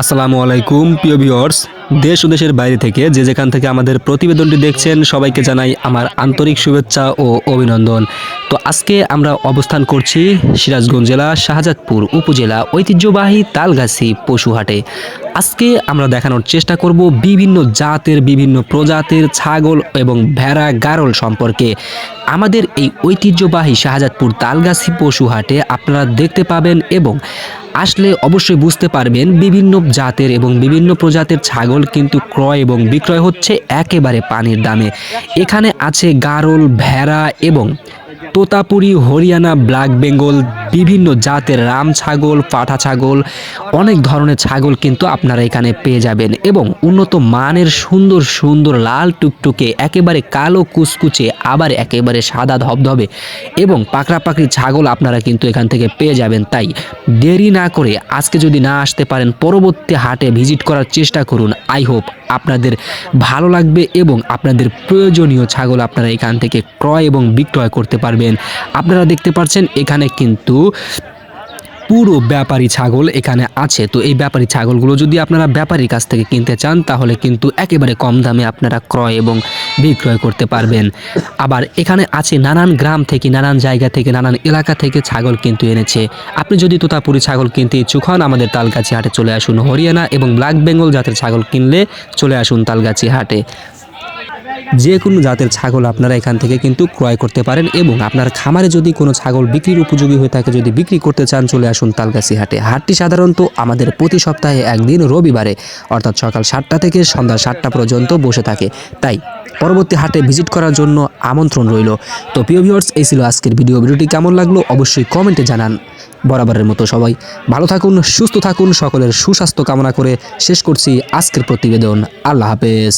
আসসালামু আলাইকুম, প্রিয় ভিউয়ার্স। দেশ ও দেশের বাইরে থেকে যে যেখান থেকে আমাদের প্রতিবেদনটি দেখছেন, সবাইকে জানাই আমার আন্তরিক শুভেচ্ছা ও অভিনন্দন। তো আজকে আমরা অবস্থান করছি সিরাজগঞ্জ জেলা শাহজাদপুর উপজেলা ঐতিহ্যবাহী তালগাছি পশুহাটে। আজকে আমরা দেখানোর চেষ্টা করব বিভিন্ন জাতের, বিভিন্ন প্রজাতির ছাগল এবং ভেড়া গারল সম্পর্কে। আমাদের এই ঐতিহ্যবাহী শাহজাদপুর তালগাছি পশুহাটে আপনারা দেখতে পাবেন এবং আসলে অবশ্যই বুঝতে পারবেন বিভিন্ন জাতের এবং বিভিন্ন প্রজাতির ছাগল কিন্তু ক্রয় এবং বিক্রয় হচ্ছে একেবারে পানির দামে। এখানে আছে গারল, ভেড়া এবং তোতাপুরি, হরিয়ানা, ব্ল্যাক বেঙ্গল বিভিন্ন জাতের রাম ছাগল, পাঠা ছাগল, অনেক ধরনের ছাগল কিন্তু আপনারা এখানে পেয়ে যাবেন এবং উন্নত মানের সুন্দর সুন্দর লাল টুকটুকে একেবারে কালো কুচকুচে, আবার একেবারে সাদা ধবধবে এবং পাকড়া ছাগল আপনারা কিন্তু এখান থেকে পেয়ে যাবেন। তাই দেরি না করে আজকে যদি না আসতে পারেন, পরবর্তী হাটে ভিজিট করার চেষ্টা করুন। আই হোপ আপনাদের ভালো লাগবে এবং আপনাদের প্রয়োজনীয় ছাগল আপনারা এখান থেকে ক্রয় এবং বিক্রয় করতে পারবেন। আপনারা দেখতে পাচ্ছেন, এখানে কিন্তু পুরো ব্যাপারী ছাগল এখানে আছে। তো এই ব্যাপারী ছাগলগুলো যদি আপনারা ব্যাপারীর কাছ থেকে কিনতে চান, তাহলে কিন্তু একেবারে কম দামে আপনারা ক্রয় এবং বিক্রয় করতে পারবেন। আবার এখানে আছে নানান গ্রাম থেকে, নানান জায়গা থেকে, নানান এলাকা থেকে ছাগল কিন্তু এনেছে। আপনি যদি তোতাপুরি ছাগল কিনতে ইচ্ছুক হন, আমাদের তালগাছি হাটে চলে আসুন হরিয়ানা এবং ব্ল্যাক বেঙ্গল জাতের ছাগল কিনলে চলে আসুন তালগাছি হাটে। যে কোনো জাতের ছাগল আপনারা এখান থেকে কিন্তু ক্রয় করতে পারেন এবং আপনার খামারে যদি কোনো ছাগল বিক্রির উপযোগী হয়ে থাকে, যদি বিক্রি করতে চান, চলে আসুন তালগাছি হাটে। হাটটি সাধারণত আমাদের প্রতি সপ্তাহে একদিন রবিবারে, অর্থাৎ সকাল সাতটা থেকে সন্ধ্যা সাতটা পর্যন্ত বসে থাকে। তাই পরবর্তী হাটে ভিজিট করার জন্য আমন্ত্রণ রইল। তো প্রিয় ভিউয়ার্স এই ছিল আজকের ভিডিও ভিডিওটি কেমন লাগল অবশ্যই কমেন্টে জানান। বরাবরের মতো সবাই ভালো থাকুন, সুস্থ থাকুন, সকলের সুস্বাস্থ্য কামনা করে শেষ করছি আজকের প্রতিবেদন। আল্লাহ হাফেজ।